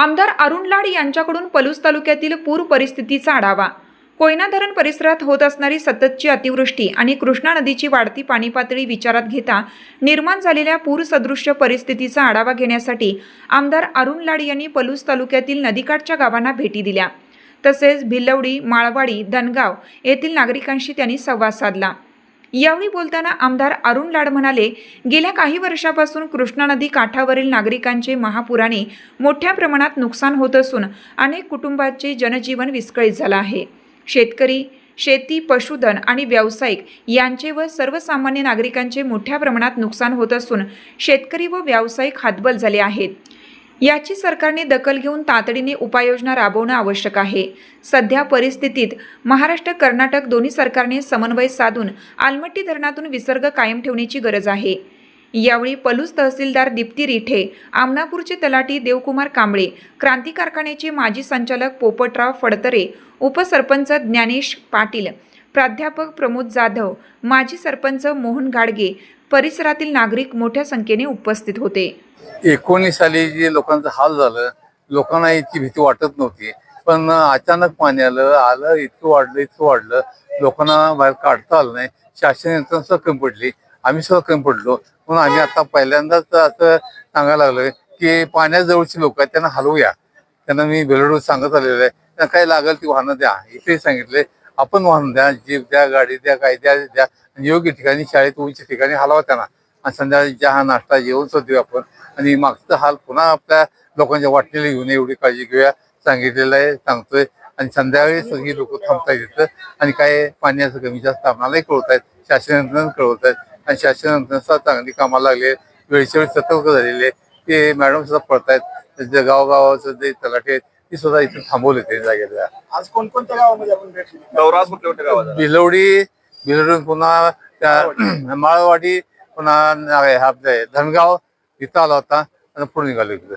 आमदार अरुण लाड यांच्याकडून पलूस तालुक्यातील पूर परिस्थितीचा आढावा. कोयना धरण परिसरात होत असणारी सततची अतिवृष्टी आणि कृष्णा नदीची वाढती पाणी पातळी विचारात घेता निर्माण झालेल्या पूरसदृश्य परिस्थितीचा आढावा घेण्यासाठी आमदार अरुण लाड यांनी पलूस तालुक्यातील नदीकाठच्या गावांना भेटी दिल्या. तसेच भिल्लवडी माळवाडी धनगाव येथील नागरिकांशी त्यांनी संवाद साधला. यावेळी बोलताना आमदार अरुण लाड म्हणाले गेल्या काही वर्षापासून कृष्णा नदी काठावरील नागरिकांचे महापुराने मोठ्या प्रमाणात नुकसान होत असून अनेक कुटुंबाचे जनजीवन विस्कळीत झालं आहे. शेतकरी शेती पशुधन आणि व्यावसायिक यांचे व सर्वसामान्य नागरिकांचे मोठ्या प्रमाणात नुकसान होत असून शेतकरी व व्यावसायिक हातबल झाले आहेत. याची सरकारने दखल घेऊन तातडीने उपाययोजना राबवणं आवश्यक आहे. सध्या परिस्थितीत महाराष्ट्र कर्नाटक दोन्ही सरकारने समन्वय साधून आलमट्टी धरणातून विसर्ग कायम ठेवण्याची गरज आहे. यावेळी पलूस तहसीलदार दीप्ती रिठे आमनापूरचे तलाठी देवकुमार कांबळे क्रांती कारखान्याचे माजी संचालक पोपटराव फडतरे उपसरपंच ज्ञानेश पाटील प्राध्यापक प्रमोद जाधव माजी सरपंच मोहन गाडगे परिसरातील नागरिक मोठ्या संख्येने उपस्थित होते. एकोणीस साली जे लोकांचं हाल झालं लोकांना इतकी भीती वाटत नव्हती. पण अचानक पाणी आलं आलं इतकं वाढलं इतकं वाढलं. लोकांना बाहेर काढता आलं नाही. शासन यंत्रणा सुद्धा कमी पडली. आम्ही सुद्धा कमी पडलो. म्हणून आम्ही आता पहिल्यांदाच असं सांगायला लागलो की पाण्याजवळची लोक आहेत त्यांना हलवूया. त्यांना मी बेलडूर सांगत आलेलो आहे. त्यांना काय लागेल ती वाहनं द्या. इथे सांगितले. आपण वाहन द्या जीप द्या गाडी द्या काय द्या द्या. आणि योग्य ठिकाणी शाळेत उंच ठिकाणी हलवा त्यांना. आणि संध्याकाळी चहा नाश्ता जेवण सुद्धा देऊ आपण. आणि मागचा हाल पुन्हा आपल्या लोकांच्या वाटलेले घेऊन एवढी काळजी घेऊया. सांगितलेलं आहे सांगतोय. आणि संध्याकाळी सगळी लोक थांबता येतं आणि काय पाण्याचं कमी जास्त आम्हालाही कळवत आहेत शासन यंत्रणा कळवत आहेत आणि शासन यंत्रणा चांगली कामाला लागली. आहे वेळच्या वेळी सतर्क झालेले. आहे. ते मॅडम सुद्धा पडतायत जे गावगावाचं जे तलाठी आहेत ती सुद्धा इथे थांबवले ते जागेला आज कोणकोणत्या गावामध्ये आपण भेट दिली दौरा कुठल्या कुठल्या गावात. भिलवडी भिलवडून पुन्हा त्या माळवाडी पुन्हा ना- हे आपले धनगाव इथं आला होता आणि पुढे निघालो इकडे.